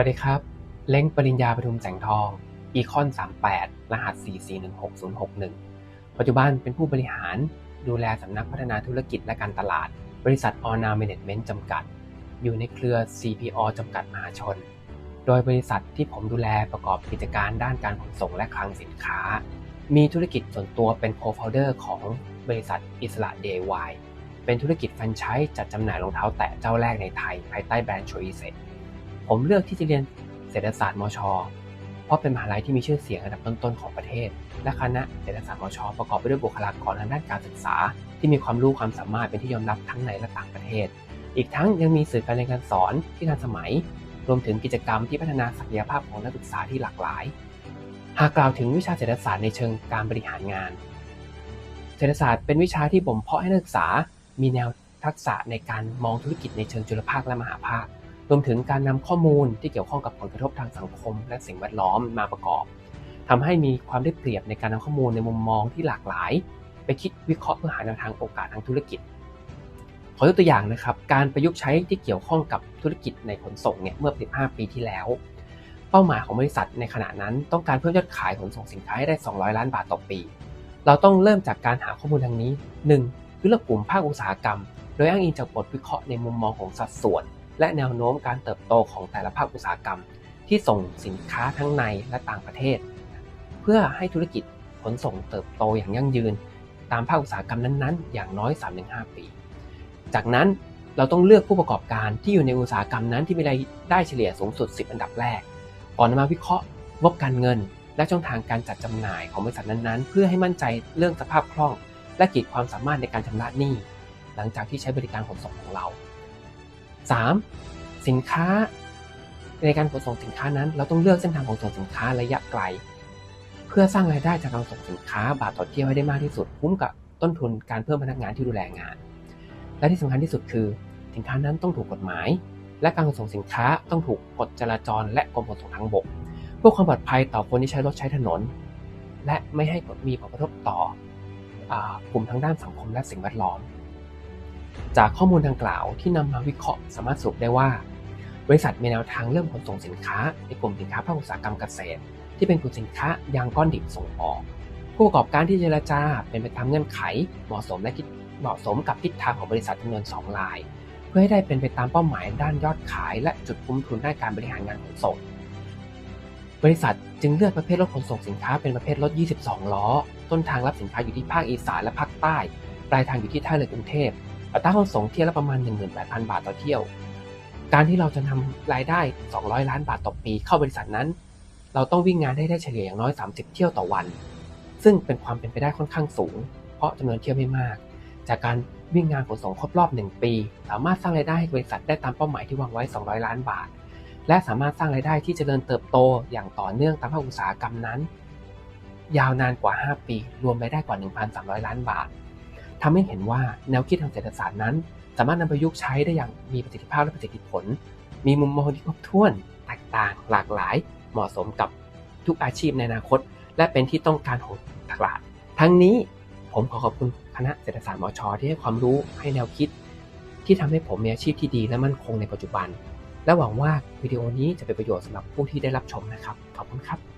วัสดีครับ เล้งปริญญาปทุมแสงทอง อีคอน 38 รหัส 4416061 ปัจจุบันเป็นผู้บริหารดูแลสำนักพัฒนาธุรกิจและการตลาด บริษัทออนาเมเนจเมนต์จำกัด อยู่ในเครือ CPO จำกัดมหาชน โดยบริษัทที่ผมดูแลประกอบกิจการด้านการขนส่งและคลังสินค้า มีธุรกิจส่วนตัวเป็นโคฟ o u เดอร์ของบริษัทอิสระเดย์ไวเป็นธุรกิจแฟรนไชส์จัดจำหน่ายรองเท้าแตะเจ้าแรกในไทย ภายใต้แบรนด์โชอิเซ ผมเลือกที่จะเรียนเศรษฐศาสตร์มช เพราะเป็นมหาลัยที่มีชื่อเสียงอันดับต้นๆของประเทศ และคณะเศรษฐศาสตร์มช ประกอบไปด้วยบุคลากรทางด้านการศึกษา ที่มีความรู้ความสามารถเป็นที่ยอมรับทั้งในและต่างประเทศ อีกทั้งยังมีสื่อการเรียนการสอนที่ทันสมัย รวมถึงกิจกรรมที่พัฒนาศักยภาพของนักศึกษาที่หลากหลาย หากกล่าวถึงวิชาเศรษฐศาสตร์ในเชิงการบริหารงาน เศรษฐศาสตร์เป็นวิชาที่บ่มเพาะให้นักศึกษา มีแนวทักษะในการมองธุรกิจในเชิงจุลภาคและมหาภาค รวมถึงการนำข้อมูลที่เกี่ยวข้องกับผลกระทบทางสังคม และสิ่งแวดล้อมมาประกอบทำให้มีความได้เปรียบในการนำข้อมูลในมุมมองที่หลากหลาย ไปคิดวิเคราะห์เพื่อหาแนวทางโอกาสทางธุรกิจ ขอยกตัวอย่างนะครับ การประยุกต์ใช้ที่เกี่ยวข้องกับธุรกิจในขนส่งเนี่ยเมื่อ 15 ปีที่แล้ว เป้าหมายของบริษัทในขณะนั้นต้องการเพิ่มยอดขายขนส่งสินค้าให้ได้ 200 ล้านบาทต่อปี เราต้องเริ่มจากการหาข้อมูลทางนี้ 1. คือเลือกกลุ่มภาคอุตสาหกรรม โดยอ้างอิงจากบทวิเคราะห์ในมุมมองของสัดส่วน และแนวโน้มการเติบโตของแต่ละภาคอุตสาหกรรม ที่ส่งสินค้าทั้งในและต่างประเทศ เพื่อให้ธุรกิจขนส่งเติบโตอย่างยั่งยืน ตามภาคอุตสาหกรรมนั้นๆ อย่างน้อย 3-5 ปี จากนั้นเราต้องเลือกผู้ประกอบการที่อยู่ในอุตสาหกรรมนั้นที่มีรายได้เฉลี่ยสูงสุด 10 อันดับแรก ก่อนนำมาวิเคราะห์งบการเงิน และช่องทางการจัดจำหน่ายของบริษัทนั้นๆ เพื่อให้มั่นใจเรื่องสภาพคล่อง และขีดความสามารถในการชำระหนี้ หลังจากที่ใช้บริการขนส่งของเรา 3. สินค้า ในการขนส่งสินค้านั้น เราต้องเลือกเส้นทางขนส่งสินค้าระยะไกล เพื่อสร้างรายได้จากการส่งสินค้าบาทต่อเที่ยวให้ได้มากที่สุดคุ้มกับต้นทุนการเพิ่มพนักงานที่ดูแลงาน และที่สำคัญที่สุดคือ สินค้านั้นต้องถูกกฎหมาย และการขนส่งสินค้าต้องถูกกฎจราจร และกรมขนส่งทางบกเพื่อความปลอดภัยต่อคนที่ใช้รถใช้ถนน และไม่ให้มีผลกระทบต่อกลุ่มทางด้านสังคมและสิ่งแวดล้อม จากข้อมูลดังกล่าวที่นำมาวิเคราะห์สามารถสรุปได้ว่า บริษัทมีแนวทางเริ่มขนส่งสินค้า ในกลุ่มสินค้าภาคอุตสาหกรรมเกษตร ที่เป็นกลุ่มสินค้ายางก้อนดิบส่งออก ผู้ประกอบการที่เจรจาเป็นไปตามเงื่อนไข เหมาะสมและคิดเหมาะสมกับทิศทางของบริษัทจำนวน2ราย เพื่อให้ได้เป็นไปตามเป้าหมายด้านยอดขาย และจุดคุ้มทุนด้านการบริหารงานขนส่ง บริษัทจึงเลือกประเภทรถขนส่งสินค้าเป็นประเภทรถ 22 ล้อ ต้นทางรับสินค้าอยู่ที่ภาคอีสานและภาคใต้ ปลายทางอยู่ที่ท่าเรือกรุงเทพ อัตราขนส่งเที่ยวละประมาณ 18,000 บาทต่อเที่ยว การที่เราจะนำรายได้ 200 ล้านบาทต่อปีเข้าบริษัทนั้น เราต้องวิ่งงานให้ได้เฉลี่ยอย่างน้อย 30 เที่ยวต่อวัน ซึ่งเป็นความเป็นไปได้ค่อนข้างสูง เพราะจำนวนเที่ยวไม่มาก จากการวิ่งงานขนส่งครบรอบ 1 ปี สามารถสร้างรายได้ให้บริษัทได้ตามเป้าหมายที่วางไว้ 200 ล้านบาท และสามารถสร้างรายได้ที่จเจริญเติบโตอย่างต่อเนื่องตามภาคอุตสาหกรรมนั้น ยาวนานกว่า 5 ปี รวมรายได้กว่า 1,300 ล้านบาท ทำให้เห็นว่าแนวคิดทางเศรษฐศาสตร์นั้น สามารถนำประยุกต์ใช้ได้อย่างมีประสิทธิภาพและประสิทธิผล มีมุมมองที่ครบถ้วน แตกต่างหลากหลาย เหมาะสมกับทุกอาชีพในอนาคต และเป็นที่ต้องการของตลาด ทั้งนี้ผมขอขอบคุณคณะเศรษฐศาสตร์มชที่ให้ความรู้ให้แนวคิด ที่ทำให้ผมมีอาชีพที่ดีและมั่นคงในปัจจุบัน และหวังว่าวิดีโอนี้จะเป็นประโยชน์สำหรับผู้ที่ได้รับชมนะครับ ขอบคุณครับ